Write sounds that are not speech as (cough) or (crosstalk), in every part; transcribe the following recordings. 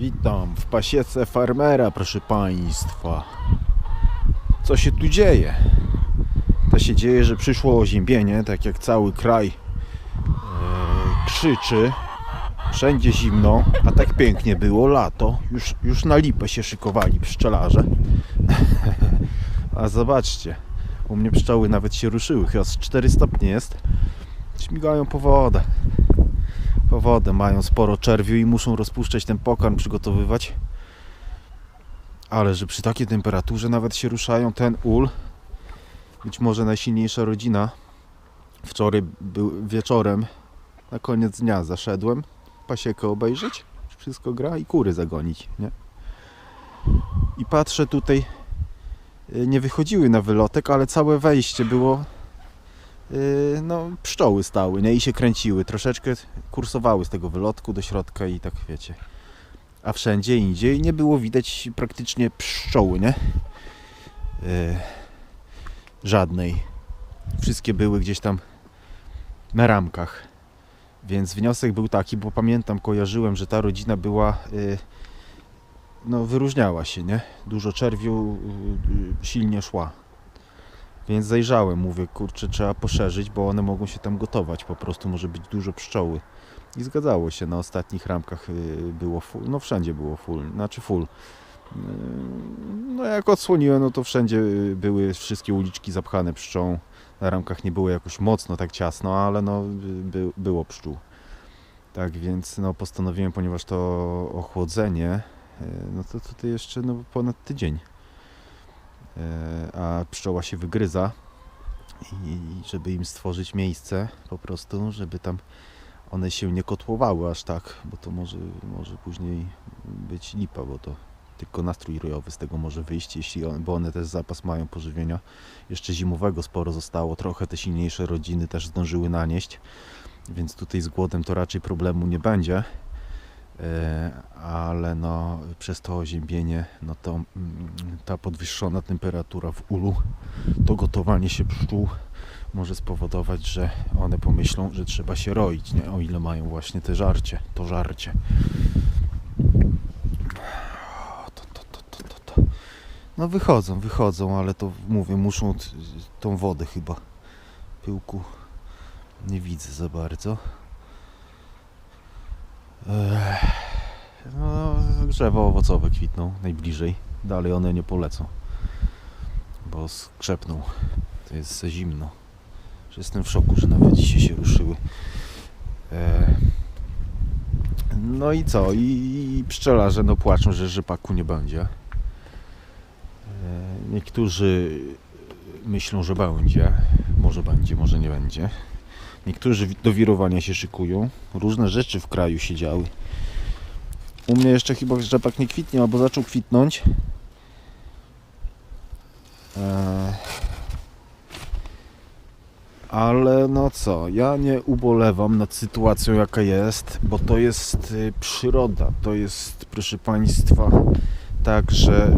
Witam w pasiece farmera, proszę Państwa. Co się tu dzieje? To się dzieje, że przyszło oziębienie, tak jak cały kraj e, krzyczy. Wszędzie zimno, a tak pięknie było lato. Już, już na lipę się szykowali pszczelarze. (laughs) a zobaczcie, u mnie pszczoły nawet się ruszyły. Chyba z 4 stopnie jest. Śmigają po wodę po wodę, mają sporo czerwiu i muszą rozpuszczać ten pokarm, przygotowywać. Ale że przy takiej temperaturze nawet się ruszają, ten ul, być może najsilniejsza rodzina. Wczoraj był wieczorem, na koniec dnia zaszedłem pasiekę obejrzeć, wszystko gra i kury zagonić, nie? I patrzę tutaj, y, nie wychodziły na wylotek, ale całe wejście było no, pszczoły stały, nie? I się kręciły. Troszeczkę kursowały z tego wylotku do środka i tak wiecie. A wszędzie indziej nie było widać praktycznie pszczoły, nie? Yy, żadnej. Wszystkie były gdzieś tam na ramkach. Więc wniosek był taki, bo pamiętam, kojarzyłem, że ta rodzina była yy, no wyróżniała się, nie? Dużo czerwiu yy, silnie szła. Więc zajrzałem, mówię, kurczę, trzeba poszerzyć, bo one mogą się tam gotować, po prostu może być dużo pszczoły. I zgadzało się, na ostatnich ramkach y, było full, no wszędzie było full, znaczy full. Y, No jak odsłoniłem, no to wszędzie y, były wszystkie uliczki zapchane pszczą. Na ramkach nie było jakoś mocno tak ciasno, ale no by, było pszczół. Tak więc no postanowiłem, ponieważ to ochłodzenie, no to tutaj jeszcze no, ponad tydzień a pszczoła się wygryza i żeby im stworzyć miejsce po prostu, żeby tam one się nie kotłowały aż tak, bo to może, może później być lipa, bo to tylko nastrój rojowy z tego może wyjść, jeśli one, bo one też zapas mają pożywienia. Jeszcze zimowego sporo zostało, trochę te silniejsze rodziny też zdążyły nanieść, więc tutaj z głodem to raczej problemu nie będzie. E, ale no, przez to oziębienie, no to mm, ta podwyższona temperatura w ulu, to gotowanie się pszczół może spowodować, że one pomyślą, że trzeba się roić, nie? o ile mają właśnie te żarcie, to żarcie. No wychodzą, wychodzą, ale to mówię, muszą tą wodę chyba. Pyłku nie widzę za bardzo. No, drzewa owocowe kwitną najbliżej. Dalej one nie polecą. Bo skrzepną. To jest za zimno. Że jestem w szoku, że nawet dzisiaj się ruszyły. No i co? I, pszczelarze no płaczą, że rzepaku nie będzie. Niektórzy myślą, że będzie. Może będzie, może nie będzie. Niektórzy do wirowania się szykują. Różne rzeczy w kraju się działy. U mnie jeszcze chyba rzepak nie kwitnie, albo zaczął kwitnąć. Eee, Ale no co, ja nie ubolewam nad sytuacją jaka jest, bo to jest y, przyroda. To jest, proszę Państwa, tak, że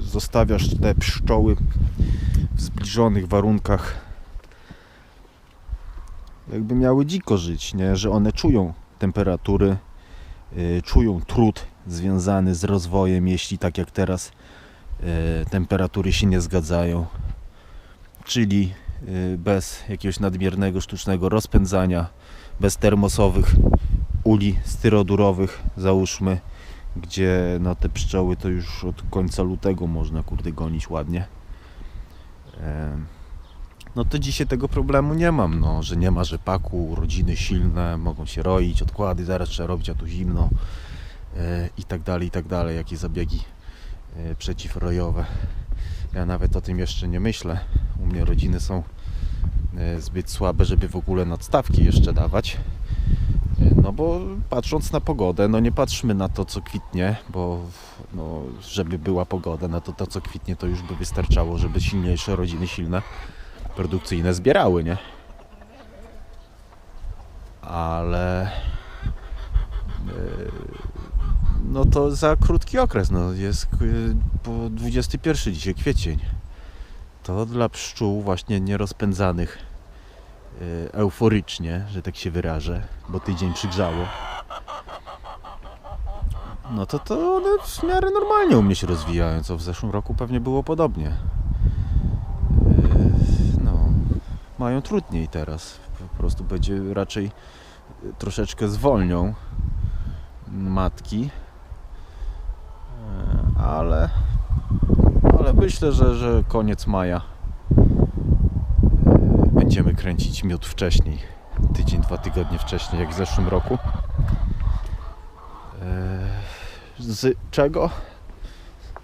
y, zostawiasz te pszczoły w zbliżonych warunkach jakby miały dziko żyć, nie? że one czują temperatury, y, czują trud związany z rozwojem, jeśli tak jak teraz y, temperatury się nie zgadzają, czyli y, bez jakiegoś nadmiernego sztucznego rozpędzania, bez termosowych uli styrodurowych, załóżmy, gdzie no, te pszczoły to już od końca lutego można kurde gonić ładnie. No to dzisiaj tego problemu nie mam, no, że nie ma rzepaku, rodziny silne, mogą się roić, odkłady, zaraz trzeba robić, a tu zimno e, i tak dalej, i tak dalej, jakie zabiegi e, przeciwrojowe. Ja nawet o tym jeszcze nie myślę. U mnie rodziny są e, zbyt słabe, żeby w ogóle nadstawki jeszcze dawać. No bo patrząc na pogodę, no nie patrzmy na to, co kwitnie, bo no, żeby była pogoda, no to to, co kwitnie, to już by wystarczało, żeby silniejsze rodziny, silne produkcyjne zbierały, nie? Ale yy, no to za krótki okres, no jest yy, po 21 dzisiaj kwiecień. To dla pszczół właśnie nierozpędzanych yy, euforycznie, że tak się wyrażę, bo tydzień przygrzało. no to, to one w miarę normalnie u mnie się rozwijają, co w zeszłym roku pewnie było podobnie. Yy, No, mają trudniej teraz. Po prostu będzie raczej y, troszeczkę zwolnią matki. Yy, Ale, ale myślę, że, że koniec maja yy, będziemy kręcić miód wcześniej. Tydzień, dwa tygodnie wcześniej, jak w zeszłym roku. Z czego?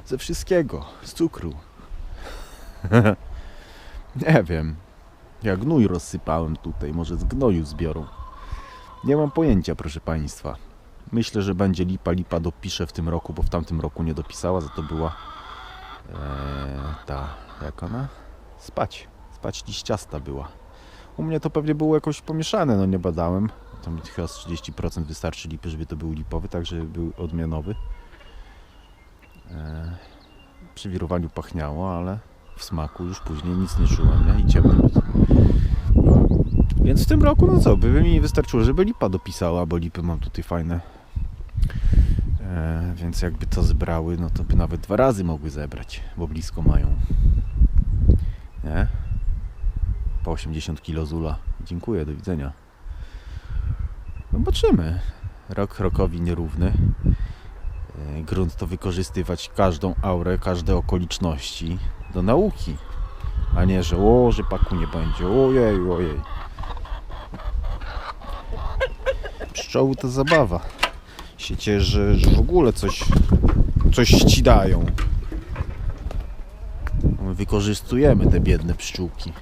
Ze wszystkiego. Z cukru. (laughs) Nie wiem. Ja gnój rozsypałem tutaj. Może z gnoju zbiorą. Nie mam pojęcia, proszę Państwa. Myślę, że będzie lipa. Lipa dopisze w tym roku, bo w tamtym roku nie dopisała. Za to była e, ta, jak ona? Spać. Spać liściasta była. U mnie to pewnie było jakoś pomieszane, no nie badałem. Tam chyba z 30% wystarczy lipy, żeby to był lipowy, tak żeby był odmianowy. E, przy wirowaniu pachniało, ale w smaku już później nic nie czułem, nie? I ciemny miód. Więc w tym roku, no co, by mi wystarczyło, żeby lipa dopisała, bo lipy mam tutaj fajne. E, więc jakby to zebrały, no to by nawet dwa razy mogły zebrać, bo blisko mają. Nie? Po 80 kg zula. Dziękuję, do widzenia. Zobaczymy. Rok rokowi nierówny. E, Grunt to wykorzystywać każdą aurę, każde okoliczności do nauki. A nie, że o, że paku nie będzie. Ojej, ojej. Pszczoły to zabawa. Się cieszę, że, w ogóle coś, coś ci dają. My wykorzystujemy te biedne pszczółki.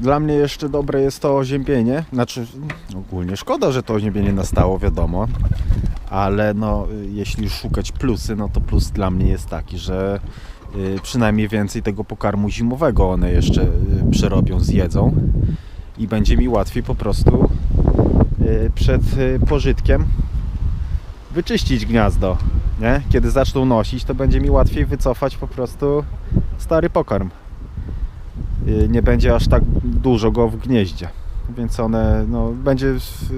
Dla mnie jeszcze dobre jest to oziębienie. Znaczy, ogólnie szkoda, że to oziębienie nastało, wiadomo. Ale no, jeśli szukać plusy, no to plus dla mnie jest taki, że y, przynajmniej więcej tego pokarmu zimowego one jeszcze y, przerobią, zjedzą i będzie mi łatwiej po prostu y, przed pożytkiem wyczyścić gniazdo. Nie? Kiedy zaczną nosić, to będzie mi łatwiej wycofać po prostu stary pokarm. Y, Nie będzie aż tak dużo go w gnieździe. Więc one, no, będzie, w-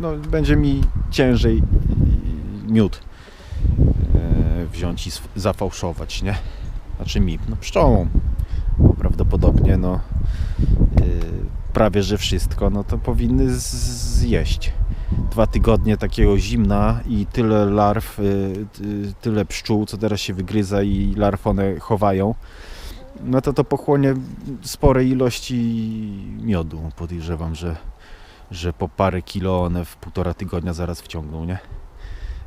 no, będzie mi ciężej y, miód e, wziąć i zafałszować, nie? Znaczy mi, no pszczołą. Bo prawdopodobnie, no, y, prawie że wszystko, no to powinny zjeść. Dwa tygodnie takiego zimna i tyle larw, y, ty- tyle pszczół, co teraz się wygryza i larw one chowają, no to to pochłonie spore ilości miodu. Podejrzewam, że, że po parę kilo one w półtora tygodnia zaraz wciągną, nie?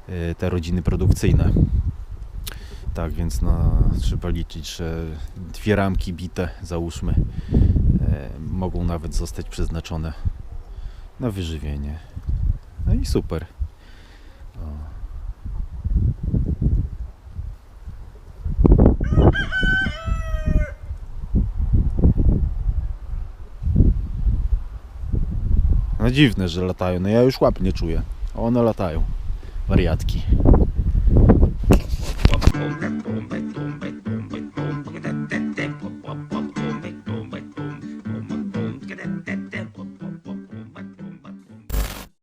Y, Te rodziny produkcyjne. Tak, więc no, trzeba liczyć, że dwie ramki bite, załóżmy, e, mogą nawet zostać przeznaczone na wyżywienie. No i super. No dziwne, że latają. No ja już łap nie czuję. One latają. Wariatki.